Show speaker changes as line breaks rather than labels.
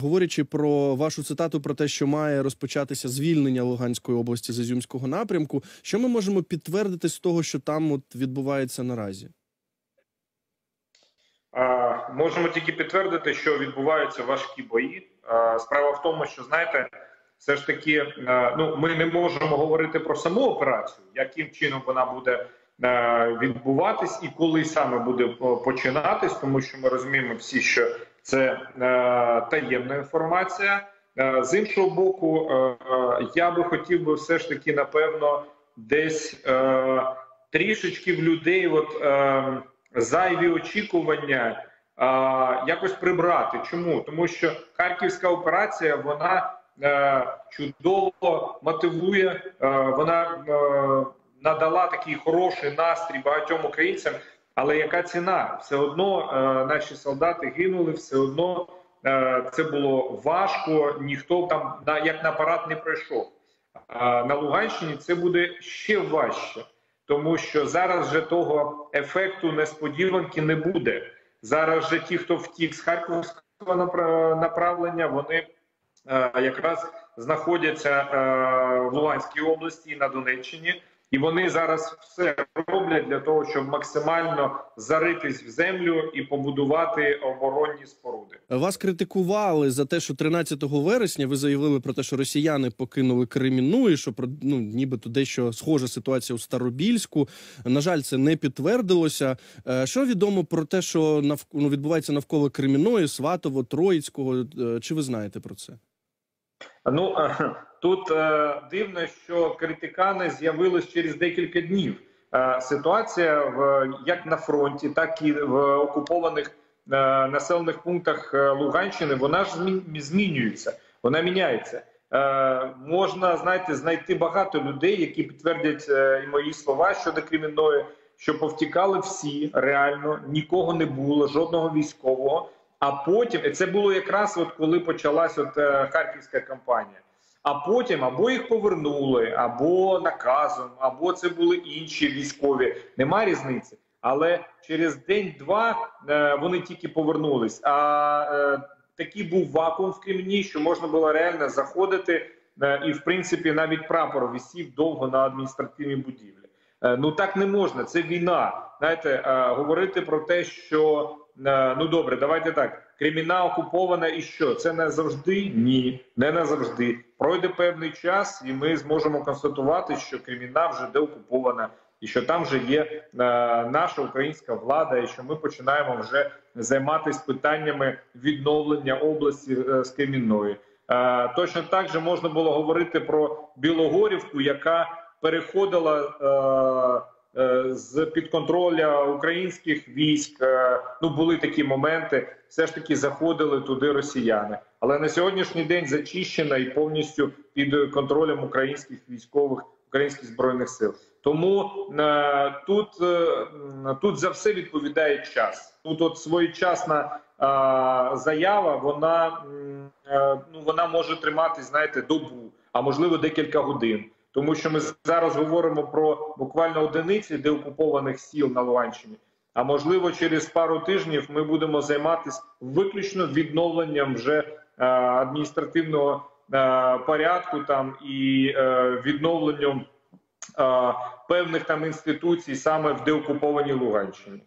Говорячи про вашу цитату про те, що має розпочатися звільнення Луганської області з Ізюмського напрямку, що ми можемо підтвердити з того, що там от відбувається наразі?
А, Можемо тільки підтвердити, що відбуваються важкі бої. А, Справа в тому, що знаєте, все ж таки, а, ну ми не можемо говорити про саму операцію, яким чином вона буде а, відбуватись і коли саме буде починатись, тому що ми розуміємо всі, що це а, таємна інформація. А, з іншого боку, а, я би хотів би все ж таки, напевно, десь а, трішечки в людей, от. А, зайві очікування а, якось прибрати. Чому? Тому що харківська операція вона а, чудово мотивує, а, вона а, надала такий хороший настрій багатьом українцям. Але яка ціна? Все одно а, наші солдати гинули, все одно а, це було важко. Ніхто там як на парад не пройшов. На Луганщині це буде ще важче тому що зараз вже того ефекту несподіванки не буде. Зараз вже ті, хто втік з харківського направлення, вони е, якраз знаходяться е, в Луганській області і на Донеччині. І вони зараз все роблять для того, щоб максимально заритись в землю і побудувати оборонні споруди.
Вас критикували за те, що 13 вересня ви заявили про те, що росіяни покинули Кремінну і що про ну, нібито дещо схожа ситуація у Старобільську. На жаль, це не підтвердилося. Е, що відомо про те, що нав... ну, відбувається навколо Кремінної, Сватово, Троїцького? Е, чи ви знаєте про це?
Ну Тут е, дивно, що критикани з'явились через декілька днів. Е, ситуація в як на фронті, так і в окупованих е, населених пунктах Луганщини. Вона ж змінюється, вона міняється. Можна знаєте, знайти багато людей, які підтвердять мої слова щодо кримінної, що повтікали всі реально, нікого не було, жодного військового. А потім це було якраз от коли почалась от е, харківська кампанія а потім або їх повернули, або наказом, або це були інші військові. Нема різниці. Але через день-два е, вони тільки повернулись. А е, такий був вакуум в Кремні, що можна було реально заходити, е, і в принципі навіть прапор висів довго на адміністративній будівлі. Е, ну так не можна. Це війна. Знаєте, е, говорити про те, що ну добре, давайте так. Креміна окупована, і що це не завжди? Ні, не назавжди. Пройде певний час, і ми зможемо констатувати, що Креміна вже деокупована, і що там вже є е, наша українська влада, і що ми починаємо вже займатися питаннями відновлення області е, з Кремінної. Е, точно так же можна було говорити про Білогорівку, яка переходила. Е, з під контроля українських військ. Е, ну були такі моменти. Все ж таки заходили туди росіяни, але на сьогоднішній день зачищена і повністю під контролем українських військових українських збройних сил. Тому е, тут тут за все відповідає час. Тут от своєчасна заява, вона ну вона може тримати, знаєте, добу, а можливо декілька годин тому що ми зараз говоримо про буквально одиниці деокупованих сіл на Луганщині. А можливо, через пару тижнів ми будемо займатися виключно відновленням вже е, адміністративного е, порядку там і е, відновленням певних там інституцій саме в деокупованій Луганщині.